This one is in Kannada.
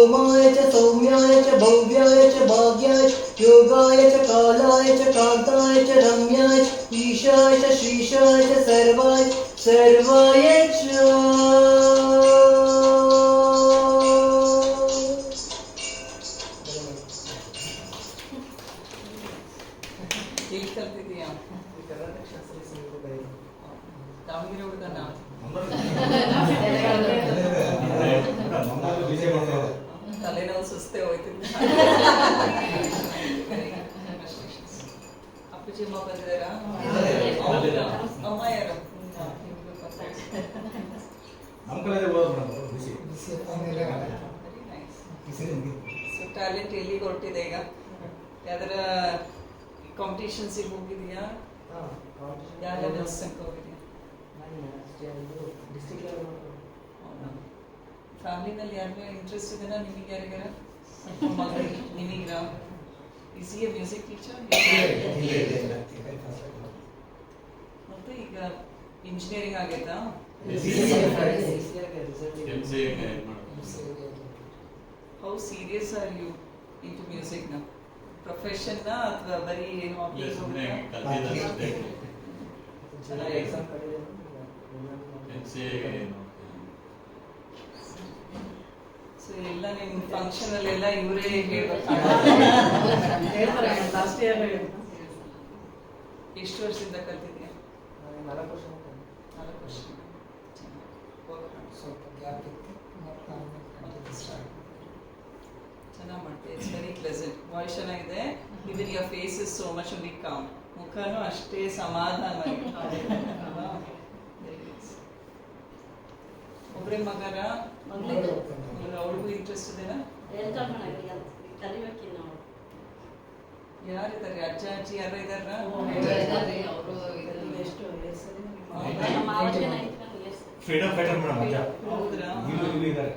व्योमाय च सौम्याय च भव्याय च भाग्याय च योगाय च कालाय च कान्ताय च रम्याय च ईशाय च श्रीशाय च सर्वाय सर्वाय च। कामगिरी का नाम ತಲೆನೋವು ಸುಸ್ತೇ ಹೋಯ್ತಿದ್ದ ಅಪ್ಪಾಜಿ ಅಮ್ಮ ಬಂದಿದ್ದಾರಾ? ಹೌದಾ? ಅಮ್ಮ ಯಾರು ನಮ್ಮ ಕಡೆ ಬಿಸಿ. ಸೊ ಟ್ಯಾಲೆಂಟ್ ಎಲ್ಲಿಗೆ ಹೊರಟಿದೆ ಈಗ? ಯಾವ್ದಾರ ಕಾಂಪಿಟೇಷನ್ಸಿಗೆ ಹೋಗಿದೆಯಾ? ಯಾವ ಲೆವೆಲ್ಸ್ ತನಕ ಹೋಗಿದೀಯಾ? ಫ್ಯಾಮಿಲಿನಲ್ಲಿ ಯಾರಿಗೂ ಇಂಟ್ರೆಸ್ಟ್ ಇದೆನಾ ನಿಮಗೆ ಯಾರಿಗಾರ ಮಗಳಿಗೆ ನಿಮಗ ಇಸ್ ಎ ಮ್ಯೂಸಿಕ್ ಟೀಚರ್ ಮತ್ತೆ ಈಗ ಇಂಜಿನಿಯರಿಂಗ್ ಆಗೈತಾ how serious are you into music ನ ಪ್ರೊಫೆಷನ್ ನ ಅಥವಾ ಬರೀ ಹಾಬಿ ಸೊ ಎಲ್ಲ ನಿಮ್ ಫಂಕ್ಷನ್ ಅಲ್ಲೆಲ್ಲ ಇವರೇ ಹೇಳ್ಬೇಕು. ಲಾಸ್ಟ್ ಇಯರ್ ಎಷ್ಟು ವರ್ಷದಿಂದ ಕಲ್ತಿದ್ಯಾ ನಾಲ್ಕು ವರ್ಷ ನಾಲ್ಕು ವರ್ಷ. ಸ್ವಲ್ಪ ಗ್ಯಾಪ್ ಇತ್ತು ಚೆನ್ನಾಗಿ ಮಾಡ್ತೀವಿ ಇಟ್ಸ್ ವೆರಿ ಪ್ಲೆಸೆಂಟ್ ವಾಯ್ಸ್ ಚೆನ್ನಾಗಿದೆ. Even your face is so much big calm ಮುಖನೂ ಅಷ್ಟೇ ಸಮಾಧಾನವಾಗಿ ಒಬ್ಬರೇ ಮಗರ? ಅವ್ರಿಗೂ ಇಂಟ್ರೆಸ್ಟ್ ನಾವು ಯಾರಿದ್ದಾರೆ ಅಜ್ಜ ಅಜ್ಜಿ ಯಾರ ಇದಾರ ಎಷ್ಟು ಹೆಸರು. ಫ್ರೀಡಮ್ ಫೈಟರ್ ಮೇಡಮ್ ಅಜ್ಜ. ಹೌದ್ರಾ? ಇದ್ದಾರೆ.